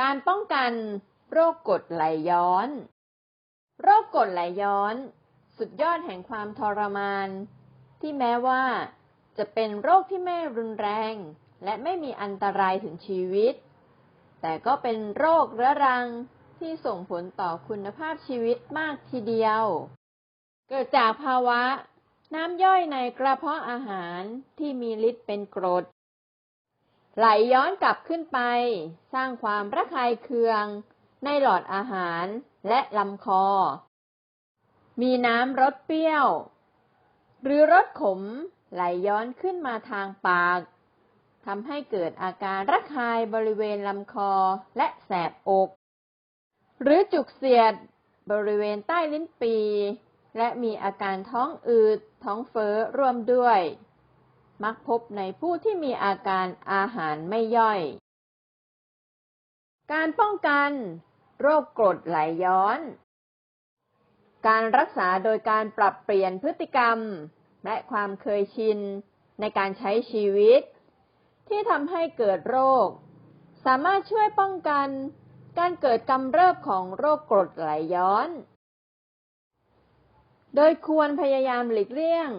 การป้องกันโรคกรดไหลย้อน โรคกรดไหลย้อน สุดยอดแห่งความทรมาน ที่แม้ว่า จะเป็นโรคที่ไม่รุนแรง และไม่มีอันตรายถึงชีวิต แต่ก็เป็นโรคเรื้อรังที่ส่งผลต่อคุณภาพชีวิตมากทีเดียว เกิดจากภาวะ น้ำย่อยในกระเพาะอาหารที่มีฤทธิ์เป็นกรด ไหลย้อนกลับขึ้นไป สร้างความระคายเคือง ในหลอดอาหารและลำคอ มีน้ำรสเปรี้ยว หรือรสขมไหลย้อนขึ้นมาทางปากทำให้เกิดอาการระคายบริเวณลำคอและแสบอก หรือจุกเสียดบริเวณใต้ลิ้นปี และมีอาการท้องอืด ท้องเฟ้อร่วมด้วย มักพบในผู้ที่มีอาการอาหารไม่ย่อย การป้องกันโรคกรดไหลย้อน การรักษาโดยการปรับเปลี่ยนพฤติกรรม และความเคยชินในการใช้ชีวิต ที่ทำให้เกิดโรค สามารถช่วยป้องกันการเกิดกำเริบของโรคกรดไหลย้อน โดยควรพยายามหลีกเลี่ยง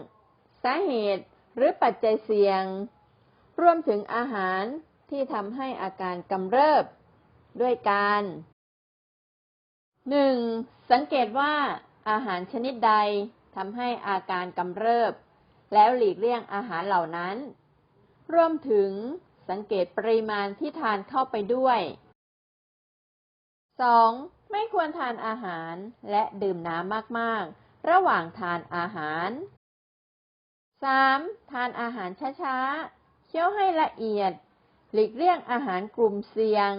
สาเหตุ หรือปัจจัยเสี่ยง รวมถึงอาหารที่ทำให้อาการกำเริบ ด้วยการ 1. สังเกตว่าอาหารชนิดใดทำให้อาการกำเริบ แล้วหลีกเลี่ยงอาหารเหล่านั้น รวมถึงสังเกตปริมาณที่ทานเข้าไปด้วย 2. ไม่ควรทานอาหารและดื่มน้ำมาก ๆ ระหว่างทานอาหาร 3. ทานอาหารช้าๆ เคี้ยวให้ละเอียด หลีกเลี่ยงอาหารกลุ่มเสี่ยง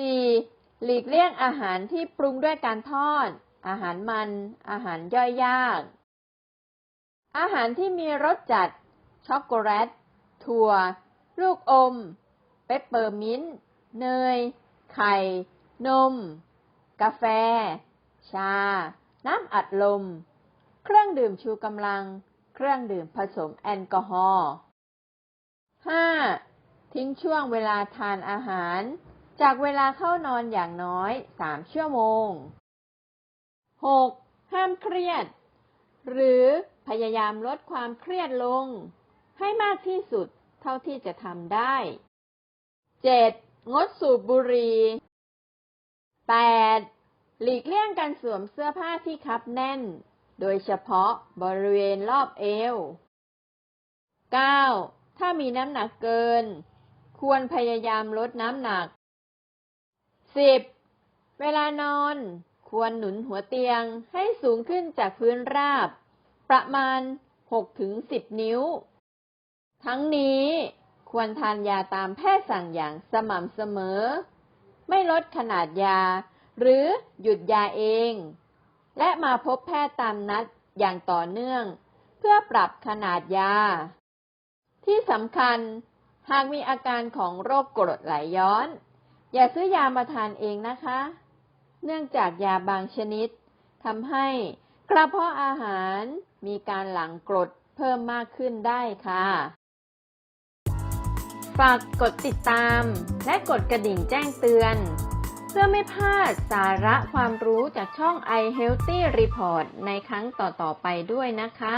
4. หลีกเลี่ยงอาหารที่ปรุงด้วยการทอด อาหารมัน อาหารย่อยยาก อาหารที่มีรสจัด ช็อกโกแลต ถั่ว ลูกอม เปปเปอร์มินต์ เนย ไข่ นม กาแฟ ชา น้ำอัดลม เครื่องดื่มชูกำลัง เครื่องดื่มผสมแอลกอฮอล์ 5. ทิ้งช่วงเวลาทานอาหาร จากเวลาเข้านอนอย่างน้อย 3 ชั่วโมง 6. ห้ามเครียด หรือพยายามลดความเครียดลง ให้มากที่สุดเท่าที่จะทำได้ 7. งดสูบบุหรี่ 8. หลีกเลี่ยงการสวมเสื้อผ้าที่คับแน่น โดยเฉพาะบริเวณรอบเอว 9. ถ้ามีน้ำหนักเกิน ควรพยายามลดน้ำหนัก 10. เวลานอน ควรหนุนหัวเตียงให้สูงขึ้นจากพื้นราบ ประมาณ 6-10 นิ้ว ทั้งนี้ควรทานยาตามแพทย์สั่งอย่างสม่ำเสมอ ไม่ลดขนาดยา หรือหยุดยาเอง และมาพบแพทย์ตามนัดอย่างต่อเนื่อง เพื่อปรับขนาดยา ที่สำคัญหากมีอาการของโรคกรดไหลย้อน อย่าซื้อยามาทานเองนะคะ เนื่องจากยาบางชนิดทำให้กระเพาะอาหารมีการหลั่งกรดเพิ่มมากขึ้นได้ค่ะ ฝากกดติดตามและกดกระดิ่งแจ้งเตือน เพื่อไม่พลาดสาระความรู้จากช่อง i Healthy Report ในครั้งต่อๆไปด้วยนะคะ